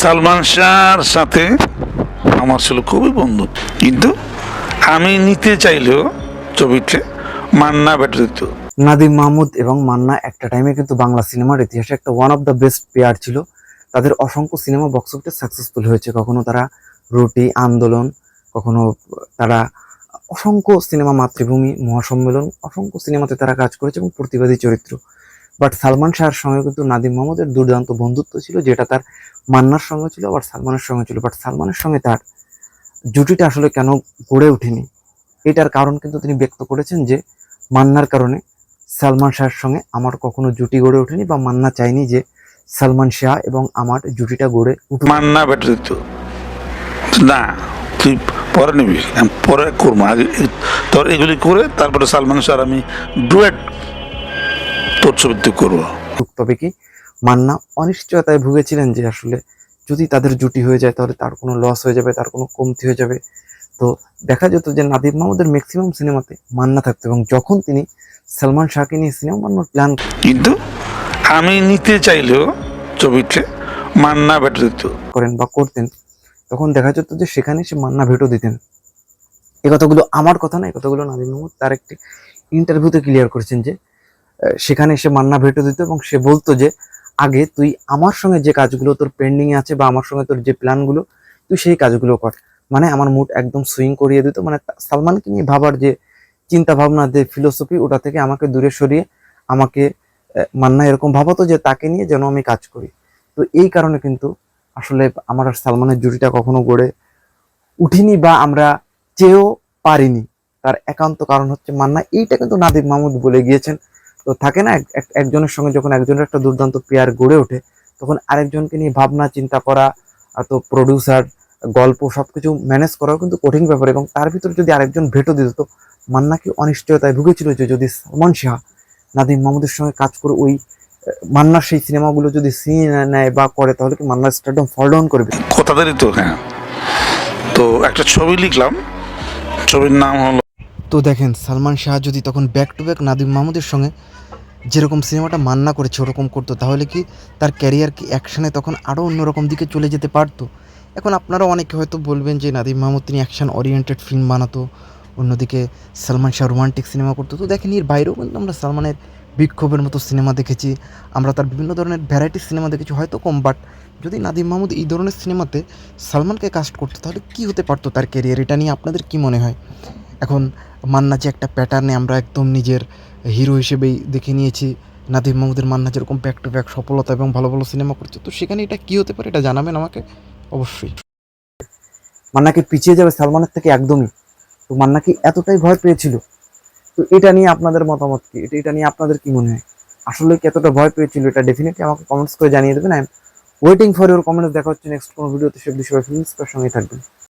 সালমান শাহর সাথে আমার ছিল খুবই বন্ধু। কিন্তু আমি নিতে চাইলেও ছবিতে মান্না বেটার দিত। নাদিম মাহমুদ এবং মান্না একটা টাইমে কিন্তু বাংলা সিনেমার ইতিহাসে একটা one of the best pair ছিল। তাদের অসংখ্য সিনেমা বক্স অফিসে সাকসেসফুল হয়েছে। কখনো তারা রুটি আন্দোলন, কখনো তারা অসংখ্য সিনেমা মাতৃভূমি, মহাসম্মেলন, অসংখ্য সিনেমাতে তারা কাজ করেছে এবং প্রতিবাদী চরিত্র। বাট সালমান শাহর সঙ্গে কিন্তু নাদিম মোহাম্মদের দুর্দান্ত বন্ধুত্ব ছিল, যেটা তার মান্নার সঙ্গে ছিল, আবার সালমানের সঙ্গে ছিল। বাট সালমানের সঙ্গে তার জুটিটা আসলে কেন গড়ে ওঠেনি, এটার কারণ কিন্তু তিনি ব্যক্ত করেছেন যে, মান্নার কারণে সালমান শাহর সঙ্গে আমার কখনো জুটি গড়ে ওঠেনি বা মান্না চাইনি যে সালমান শাহ এবং আমার জুটিটা গড়ে উঠুক। মান্না বেটার না, তুই পরে নিবি পরে করব। তোর এগুলি করে তারপরে সালমান শাহ আর আমি ডুয়েট ছবিতে করব। তবে কি মান্না অনিশ্চয়তায় ভুগেছিলেন যে আসলে যদি তাদের জুটি হয়ে যায় তাহলে তার কোনো লস হয়ে যাবে তার কোনো কমতি হয়ে যাবে। তো দেখা যেত যে নাদিম মাহমুদের ম্যাক্সিমাম সিনেমাতে মান্না থাকতো এবং যখন তিনি সালমান শাহকে নিয়ে সিনেমা বানানোর প্ল্যান কিন্তু আমি নিতে চাইলেও ছবিতে মান্না ভেটো দিত। করেন বা করতেন তখন দেখা যেত যে সেখানে সে মান্না ভেটো দিতেন। এই কথাগুলো আমার কথা না এই কথাগুলো নাদিম মাহমুদ তার একটি ইন্টারভিউতে ক্লিয়ার করেছেন যে সেখানে সে মান্না ভেটো দিত এবং সে বলতো যে, আগে তুই আমার সঙ্গে যে কাজগুলো তোর পেন্ডিং আছে বা আমার সঙ্গে তোর যে প্ল্যানগুলো তুই সেই কাজগুলো কর। মানে আমার মুড একদম সুইং করিয়ে দিত। মানে সালমানকে নিয়ে ভাবার যে চিন্তা ভাবনা যে ফিলোসফি ওটা থেকে আমাকে দূরে সরিয়ে আমাকে মান্না এরকম ভাবাতো যে তাকে নিয়ে যেন আমি কাজ করি। তো এই কারণে কিন্তু আসলে আমার আর সালমানের জুটিটা কখনো গড়ে উঠিনি বা আমরা চেয়েও পারিনি। তার একান্ত কারণ হচ্ছে মান্না। এইটা কিন্তু নাদিব মাহমুদ বলে গিয়েছেন তো থাকে না, এক- এক- একজনের সঙ্গে যখন একজনের একটা দুর্দান্ত পেয়ার গড়ে ওঠে, তখন আরেকজনকে নিয়ে ভাবনা, চিন্তা করা তো প্রডিউসার গল্প সবকিছু ম্যানেজ করাও কিন্তু কঠিন ব্যাপার। এবং তার ভিতরে যদি আরেকজন ভেটো দিত, তো মান্না কি অনিশ্চয়তায় ভুগেছিল যে যদি সালমান শাহ, নাদিম মাহমুদের সঙ্গে কাজ করে ওই মান্নার সেই সিনেমাগুলো যদি সিনে নেয় বা করে, তাহলে কি মান্নার স্টারডম ফল ডাউন করবে কথাদারই তো হ্যাঁ। তো একটা ছবি লিখলাম, ছবির নাম হলো তো দেখেন, সালমান শাহ যদি তখন ব্যাক টু ব্যাক নাদিম মাহমুদের সঙ্গে যেরকম সিনেমাটা মান্না করেছে, ওরকম করতো, তাহলে কি তার ক্যারিয়ার কি অ্যাকশানে তখন আরও অন্যরকম দিকে চলে যেতে পারতো? এখন আপনারা অনেকে হয়তো বলবেন যে নাদিম মাহমুদ তিনি অ্যাকশন ওরিয়েন্টেড ফিল্ম বানাতো, অন্যদিকে সালমান শাহ রোমান্টিক সিনেমা করতো। তো দেখেন, এর বাইরেও কিন্তু আমরা সালমানের বিক্ষোভের মতো সিনেমা দেখেছি, আমরা তার বিভিন্ন ধরনের ভ্যারাইটি সিনেমা দেখেছি, হয়তো কম বাট যদি নাদিম মাহমুদ এই ধরনের সিনেমাতে সালমানকে কাস্ট করতো, তাহলে কি হতে পারতো তার ক্যারিয়ার এটা নিয়ে আপনাদের কি মনে হয়? এখন মান্না যে একটা প্যাটার্নে আমরা একদম নিজের হিরো হিসেবেই দেখে নিয়েছি। নাদিম মাহমুদের মান্না যেরকম ব্যাক টু ব্যাক সফলতা এবং ভালো ভালো সিনেমা করছে, তো সেখানে এটা কি হতে পারে এটা জানাবেন আমাকে? অবশ্যই। মান্নাকে পিছিয়ে যাবে সালমানের থেকে? একদমই। তো মান্না কি এতটাই ভয় পেয়েছিল? তো এটা নিয়ে আপনাদের মতামত কি? এটা এটা নিয়ে আপনাদের কি মনে হয়? আসলে কি এতটা ভয় পেয়েছিল? এটা ডেফিনেটলি আমাকে কমেন্টস করে জানিয়ে দেবেন। I am waiting for your comments দেখা হচ্ছে নেক্সট কোনো ভিডিওতে সে বিষয়ে ফিল্মস সঙ্গে থাকবেন।